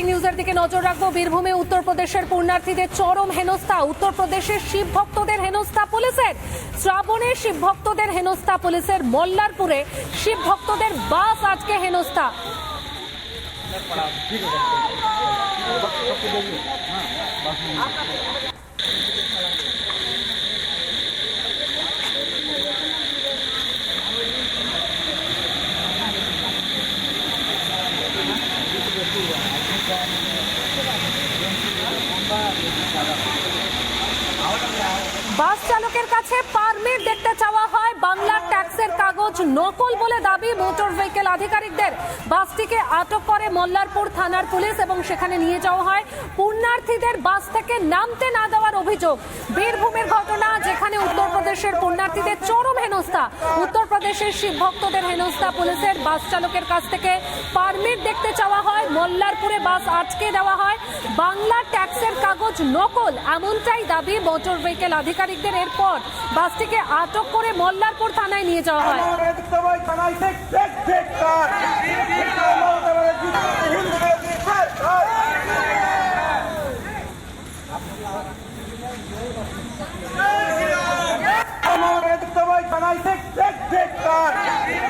Breaking নিউজের দিকে নজর রাখব। বীরভূমে উত্তরপ্রদেশের পুণ্যার্থীদের চরম হেনস্থা। উত্তরপ্রদেশের শিব ভক্তদের হেনস্থা পুলিশের। শ্রাবণে শিব ভক্তদের হেনস্থা পুলিশের। মল্লারপুরে শিব ভক্তদের বাস আজকে হেনস্থা চালকের কাছে পারমিট দেখতে চাওয়া হয় বাংলার ট্যাক্সের কাগজ নকল বলে দাবি মোটর ভেহিকেল আধিকারিকদের। বাসটিকে আটক করে মল্লারপুর থানার পুলিশ এবং সেখানে নিয়ে যাওয়া হয়। পুণ্যার্থীদের বাস থেকে নামতে না দেওয়ার অভিযোগ। বীরভূমের ঘটনা, যেখানে উত্তরপ্রদেশের পুণ্যার্থীদের চরম হেনস্থা। উত্তরপ্রদেশের শিব ভক্তদের হেনস্থা, পুলিশের বাস চালকের কাছ থেকে পারমিট দেখতে চাওয়া হয়। মল্লারপুরে বাস আটকে দেওয়া হয়। বাংলা ট্যাক্সের কাগজ নকল, এমনটাই দাবি মোটর ভেহিকেল আধিকারিকদের। এরপর বাসটিকে আটক করে মল্লারপুর থানায় নিয়ে যাওয়া হয়। সবাই থানায় দেখ দেখ দেখ কার মমতা ব্যানার্জি হিন্দুদের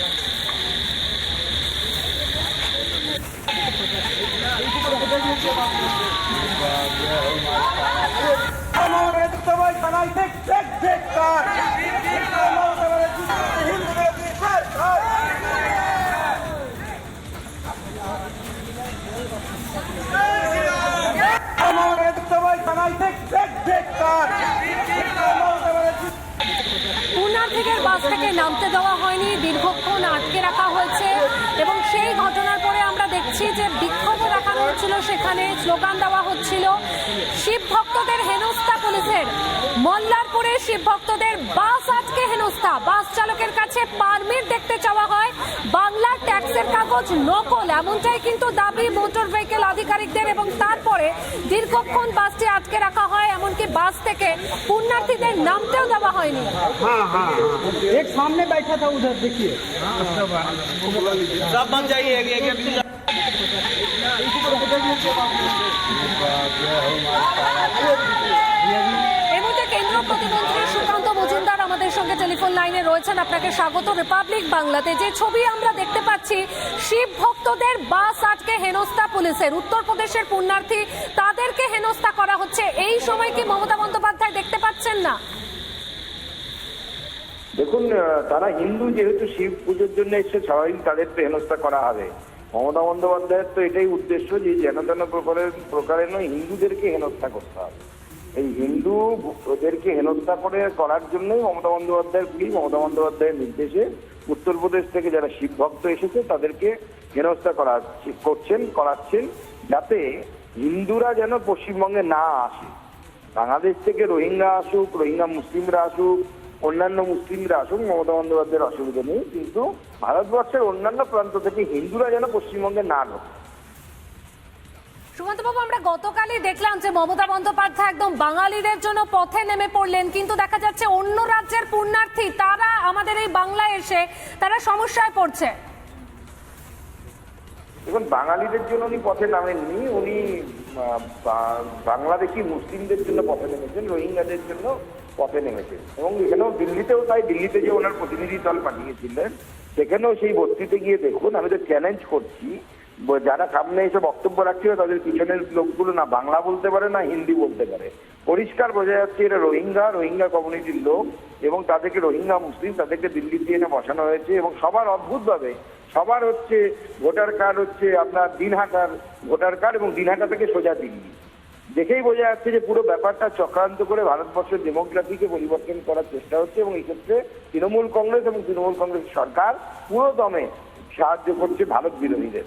বাস থেকে নামতে দেওয়া হয়নি, দীর্ঘক্ষণ আটকে রাখা হয়েছে এবং সেই ঘটনার পরে আমরা দেখছি যে বিক্ষোভ রাখা হয়েছিল সেখানে স্লোগান দেওয়া হচ্ছিল শিব ভক্তদের হেনস্থা পুলিশের। মল্লারপুরে শিব ভক্তদের বাস আজকে হেনস্থা বাস চালকের কাছে পারমিট দেখতে চাওয়া হয় বাংলার ট্যাক্সের কাগজ নকল এমনটাই কিন্তু দাবি মোটর ভেহিকেল আধিকারিকদের এবং তারপরে দীর্ঘক্ষণ বাসটি আটকে রাখা হয় এমনকি বাস থেকে পুণ্যার্থীদের নামতেও দেওয়া হয়নি एक सामने बैठा था उधर देखिए सब बन जाइए एक एक एक আমাদের সঙ্গে টেলিফোন লাইনে রয়েছেন আপনাকে স্বাগত। রিপাবলিক বাংলাতে যে ছবি আমরা দেখতে পাচ্ছি, শিব ভক্তদের বাস আটকে হেনস্থা পুলিশের। উত্তরপ্রদেশের পুণ্যার্থী তাদেরকে হেনস্থা করা হচ্ছে। এই সময় কি মমতা বন্দ্যোপাধ্যায় দেখতে পাচ্ছেন না? দেখুন তারা হিন্দু যেহেতু শিব পুজোর জন্য এসে স্বাভাবিক তাদের তো হেনস্থা করা হবে। মমতা বন্দ্যোপাধ্যায়ের তো এটাই উদ্দেশ্য যে যেন তেন প্রকারের নয়, হিন্দুদেরকে হেনস্থা করতে হবে। এই হিন্দু ওদেরকে হেনস্থা করে করার জন্যই মমতা বন্দ্যোপাধ্যায়ের পুলিশ মমতা বন্দ্যোপাধ্যায়ের নির্দেশে উত্তরপ্রদেশ থেকে যারা শিব ভক্ত এসেছে, তাদেরকে হেনস্থা করা করছেন, করাচ্ছেন, যাতে হিন্দুরা যেন পশ্চিমবঙ্গে না আসে। বাংলাদেশ থেকে রোহিঙ্গা আসুক, রোহিঙ্গা মুসলিমরা আসুক, অন্যান্য মুসলিমরা আসুক, মমতা বন্দ্যোপাধ্যায়ের অসুবিধা নেই। কিন্তু ভারতবর্ষের অন্যান্য প্রান্ত থেকে হিন্দুরা যেন পশ্চিমবঙ্গে না ঢোকে। আমরা গতকালই দেখলাম যে মমতা বন্দ্যোপাধ্যায় একদম বাঙালিদের জন্য পথে নেমে পড়লেন, কিন্তু দেখা যাচ্ছে অন্য রাজ্যের পুণ্যার্থী, তারা আমাদের এই বাংলায় এসে তারা সমস্যায় পড়ছে। বাঙালিদের জন্য উনি পথে নামেননি, উনি বাংলাদেশি মুসলিমদের জন্য পথে নেমেছেন, রোহিঙ্গাদের জন্য পথে নেমেছেন। এবং এখানেও দিল্লিতেও তাই, দিল্লিতে যে ওনার প্রতিনিধি দল পাঠিয়েছিলেন, সেখানেও সেই বস্তিতে গিয়ে দেখুন, আমি তো চ্যালেঞ্জ করছি যারা সামনে এসে বক্তব্য রাখছিল তাদের পিছনের লোকগুলো না বাংলা বলতে পারে, না হিন্দি বলতে পারে। পরিষ্কার বোঝা যাচ্ছে এটা রোহিঙ্গা রোহিঙ্গা কমিউনিটির লোক এবং তাদেরকে রোহিঙ্গা মুসলিম তাদেরকে দিল্লিতে এনে বসানো হয়েছে এবং সবার অদ্ভুতভাবে সবার হচ্ছে ভোটার কার্ড হচ্ছে আপনার দিনহাটার ভোটার কার্ড এবং দিনহাটা থেকে সোজা দিল্লি। দেখেই বোঝা যাচ্ছে যে পুরো ব্যাপারটা চক্রান্ত করে ভারতবর্ষের ডেমোক্রেসিকে পরিবর্তন করার চেষ্টা হচ্ছে এবং এক্ষেত্রে তৃণমূল কংগ্রেস এবং তৃণমূল কংগ্রেস সরকার পুরো দমে সাহায্য করছে ভারত বিরোধীদের।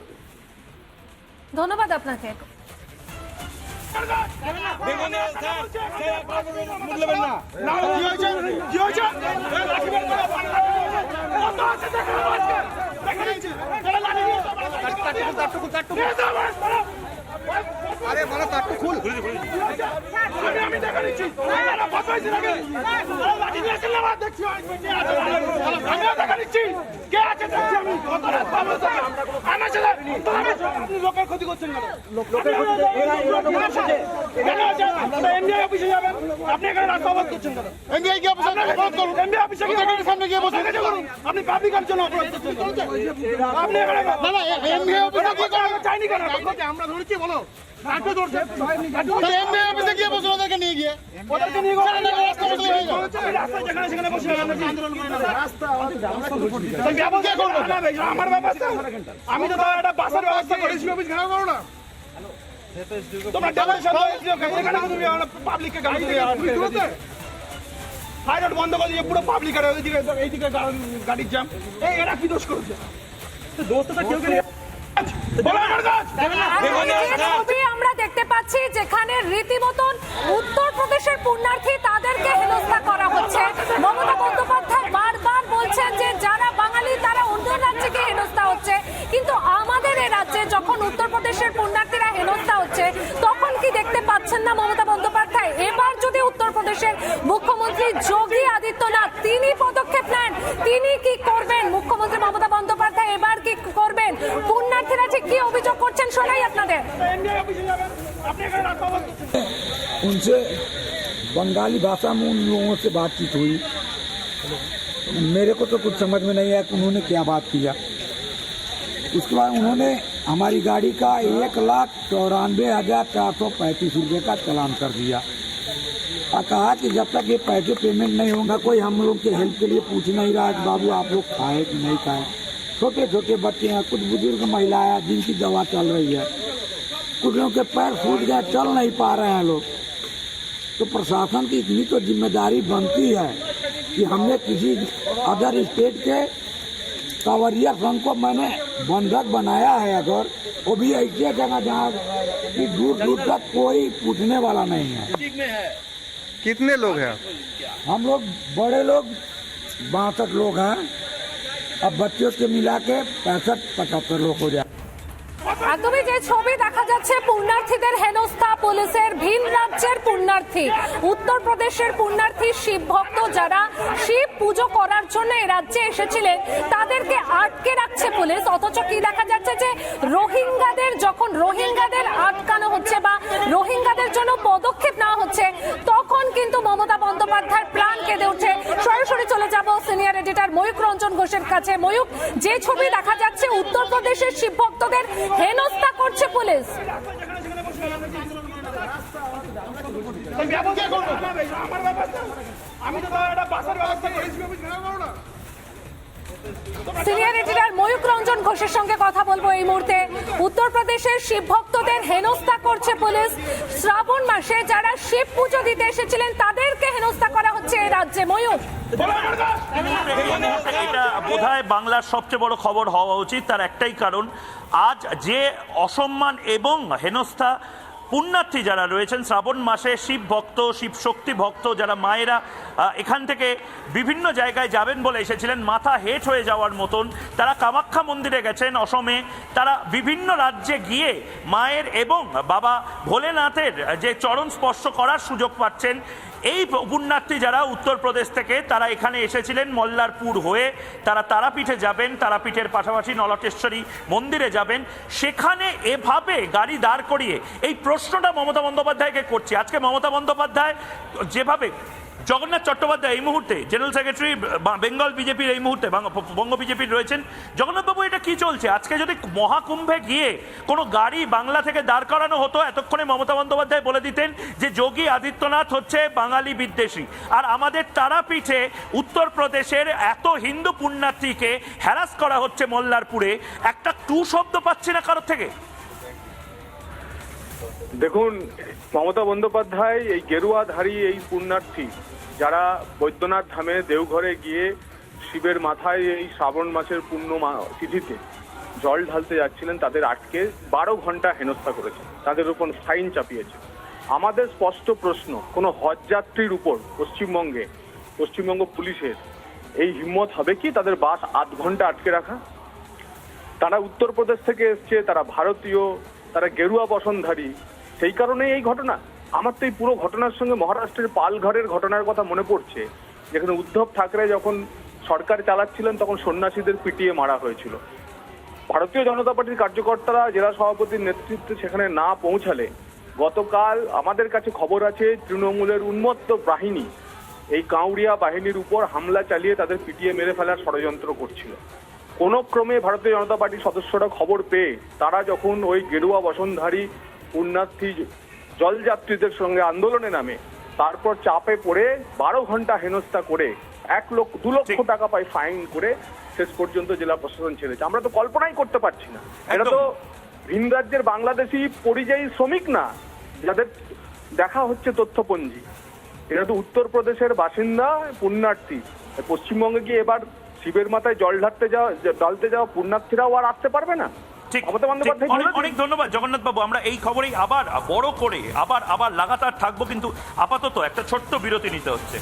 ধন্যবাদ আপনাকে। আরে মানে তারটা খুল আমি দেখা নিচ্ছি কে আছে দেখছি আমি কত আপনি লোকের ক্ষতি করছেন কেন? ক্ষতি অফিসে যাবেন। আপনি এখানে রাস্তা অবরোধ করছেন কেন? কি অফিসে অবরোধ করুন অফিসে গিয়ে সামনে গিয়ে বসে করুন আপনি পাবলিকের জন্য অবরোধ করছেন আপনি এখানে না না এমবিআই অফিসে কি করেন চাইনি কেন আমরা ধরেছি বলো। আমার ব্যবস্থা আমি তো একটা বাসের ব্যবস্থা করেছি। অফিস ঘেরাও করো। না তোমরা পাবলিককে গাড়ি দিয়ে বন্ধ করে দিয়ে পুরো পাবলিক আর এইদিকে গাড়ির জ্যাম এই এরা কি দোষ করেছে? দোষ তো কেউ কেউ বলো পাচ্ছি যেখানে রীতিমতন উত্তরপ্রদেশের পুণ্যার্থী তাদেরকে হেনস্থা করা হচ্ছে। মমতা বন্দ্যোপাধ্যায় বারবার বলছেন যে যারা বাঙালি, তারা অন্য রাজ্যে গিয়ে হেনস্থা হচ্ছে। কিন্তু আমাদের এ রাজ্যে যখন উত্তরপ্রদেশের পুণ্যার্থীরা হেনস্থা হচ্ছে, তখন কি দেখতে পাচ্ছেন না মমতা বন্দ্যোপাধ্যায়? এবার যদি উত্তরপ্রদেশের মুখ্যমন্ত্রী যোগী আদিত্যনাথ, তিনি পদক্ষেপ নেন, তিনি কি করবেন? মুখ্যমন্ত্রী মমতা বন্দ্যোপাধ্যায় এবার কি করবেন? পুণ্যার্থীরা ঠিক কি অভিযোগ করছেন শোনাই আপনাদের। उनसे बंगाली भाषा में उन लोगों से बातचीत हुई। मेरे को तो कुछ समझ में नहीं आया कि उन्होंने क्या बात किया। उसके बाद उन्होंने हमारी गाड़ी का एक लाख चौरानवे हज़ार चार सौ पैंतीस रुपये का चलान कर दिया। और कहा कि जब तक ये पैसे पेमेंट नहीं होगा, कोई हम लोग के हेल्प के लिए पूछ नहीं रहा कि बाबू आप लोग खाए कि नहीं खाए। छोटे छोटे बच्चे हैं, कुछ बुज़ुर्ग महिलाएँ जिनकी दवा चल रही है। कुछ के पैर फूट गए चल नहीं पा रहे हैं लोग। तो प्रशासन की इतनी तो ज़िम्मेदारी बनती है कि हमने किसी अदर स्टेट के कांवरिया संघ को मैंने बंधक बनाया है अगर वो भी ऐसे जगह जहाँ कि दूर दूर तक कोई पूछने वाला नहीं है। कितने लोग हैं हम लोग बड़े लोग बासठ लोग हैं। अब बच्चों के मिला के पैंसठ पचहत्तर लोग हो जाए একদমই যে ছবি দেখা যাচ্ছে, পুণ্যার্থীদের হেনস্থা, পুলিশের ভিন রাজ্যের পুণ্যার্থী। উত্তরপ্রদেশের পুণ্যার্থী, শিব ভক্ত যারা শিব পুজো করার জন্য এই রাজ্যে এসেছিলেন, তাদেরকে আটকে রাখছে পুলিশ। অথচ কি দেখা যাচ্ছে যে রোহিঙ্গাদের, যখন রোহিঙ্গাদের আটকানো হচ্ছে বা রোহিঙ্গাদের জন্য পদক্ষেপ নেওয়া হচ্ছে, তখন কিন্তু মমতা বন্দ্যোপাধ্যায়ের প্রাণ কেঁদে উঠছে। সরাসরি চলে যাব সিনিয়র এডিটর ময়ূক রঞ্জন ঘোষের কাছে। ময়ূক যে ছবি দেখা যাচ্ছে, উত্তরপ্রদেশের শিব ভক্তদের হেনস্থা করছে পুলিশ। ঘোষের সঙ্গে কথা বলব এই মুহূর্তে। উত্তরপ্রদেশের শিব ভক্তদের হেনস্থা করছে পুলিশ। শ্রাবণ মাসে যারা শিব পুজো দিতে এসেছিলেন, তাদেরকে হেনস্থা করা হচ্ছে এই রাজ্যে। কাজ বোধহয় বাংলার সবচেয়ে বড় খবর হওয়া উচিত, তার একটাই কারণ, আজ যে অসম্মান এবং হেনস্থা পুণ্যার্থী যারা রয়েছেন, শ্রাবণ মাসে শিব ভক্ত, শিব শক্তি ভক্ত, যারা মায়েরা এখান থেকে বিভিন্ন জায়গায় যাবেন বলে এসেছিলেন, মাথা হেট হয়ে যাওয়ার মতন, তারা কামাখ্যা মন্দিরে গেছেন অসমে, তারা বিভিন্ন রাজ্যে গিয়ে মায়ের এবং বাবা ভোলেনাথের যে চরণ স্পর্শ করার সুযোগ পাচ্ছেন এই পুণ্যার্থী যারা উত্তরপ্রদেশ থেকে, তারা এখানে এসেছিলেন মল্লারপুর হয়ে। তারা তারাপীঠে যাবেন, তারাপীঠের পাশাপাশি নলটেশ্বরী মন্দিরে যাবেন। সেখানে এভাবে গাড়ি দাঁড় করিয়ে, এই প্রশ্নটা মমতা বন্দ্যোপাধ্যায়কে করছি। আজকে মমতা বন্দ্যোপাধ্যায় যেভাবে জগন্নাথ চট্টোপাধ্যায় এই মুহূর্তে জেনারেল সেক্রেটারি বেঙ্গল বিজেপির এই মুহূর্তে, বঙ্গ বিজেপির রয়েছেন। জগন্নাথবাবু এটা কি চলছে? আজকে যদি মহাকুম্ভে গিয়ে কোনো গাড়ি বাংলা থেকে দাঁড় করানো হতো, এতক্ষণে মমতা বন্দ্যোপাধ্যায় বলে দিতেন যে যোগী আদিত্যনাথ হচ্ছে বাঙালি বিদ্বেষী। আর আমাদের তারাপীঠে উত্তরপ্রদেশের এত হিন্দু পুণ্যার্থীকে হ্যারাস করা হচ্ছে মোল্লারপুরে, একটা টু শব্দ পাচ্ছি না কারোর থেকে। দেখুন, মমতা বন্দ্যোপাধ্যায়, এই গেরুয়াধারী, এই পুণ্যার্থী, যারা বৈদ্যনাথ ধামে দেওঘরে গিয়ে শিবের মাথায় এই শ্রাবণ মাসের পূর্ণ তিথিতে জল ঢালতে যাচ্ছিলেন, তাদের আটকে বারো ঘণ্টা হেনস্থা করেছে তাদের উপর ফাইন চাপিয়েছে আমাদের স্পষ্ট প্রশ্ন, কোনো হজযাত্রীর উপর পশ্চিমবঙ্গে, পশ্চিমবঙ্গ পুলিশের এই হিম্মত হবে কি, তাদের বাস আধ ঘণ্টা আটকে রাখা? তারা উত্তরপ্রদেশ থেকে এসছে, তারা ভারতীয়, তারা গেরুয়া বসনধারী সেই কারণেই এই ঘটনা। আমার তো এই পুরো ঘটনার সঙ্গে মহারাষ্ট্রের পালঘরের ঘটনার কথা মনে পড়ছে। যেখানে উদ্ধব ঠাকরে যখন সরকার চালাচ্ছিলেন, তখন সন্ন্যাসীদের পিটিয়ে মারা হয়েছিল। ভারতীয় জনতা পার্টির কার্যকর্তারা, জেলা সভাপতির নেতৃত্বে সেখানে না পৌঁছালে গতকাল আমাদের কাছে খবর আছে, তৃণমূলের উন্মত্ত বাহিনী এই কাউরিয়া বাহিনীর উপর হামলা চালিয়ে তাদের পিটিয়ে মেরে ফেলার ষড়যন্ত্র করছিল। কোনো ক্রমে ভারতীয় জনতা পার্টির সদস্যরা খবর পেয়ে তারা যখন ওই গেরুয়া বসনধারী পুণ্যার্থী জলযাত্রীদের সঙ্গে আন্দোলনে নামে। তারপর চাপে পড়ে বারো ঘণ্টা হেনস্থা করে এক লক্ষ দু লক্ষ টাকা পায় ফাইন করে শেষ পর্যন্ত জেলা প্রশাসন ছেড়েছে। আমরা তো কল্পনাই করতে পারছি না। এটা তো ভিন রাজ্যের বাংলাদেশি পরিযায়ী শ্রমিক না যাদের দেখা হচ্ছে তথ্যপঞ্জি। এরা তো উত্তরপ্রদেশের বাসিন্দা পুণ্যার্থী। পশ্চিমবঙ্গে গিয়ে এবার শিবের মাথায় জল ঢালতে যাওয়া ঢালতে যাওয়া পুণ্যার্থীরাও আর আসতে পারবে না? ঠিক অনেক অনেক ধন্যবাদ জগন্নাথ বাবু। আমরা এই খবরেই আবার বড় করে আবার আবার লাগাতার থাকব কিন্তু আপাতত একটা ছোট্ট বিরতি নিতে হচ্ছে।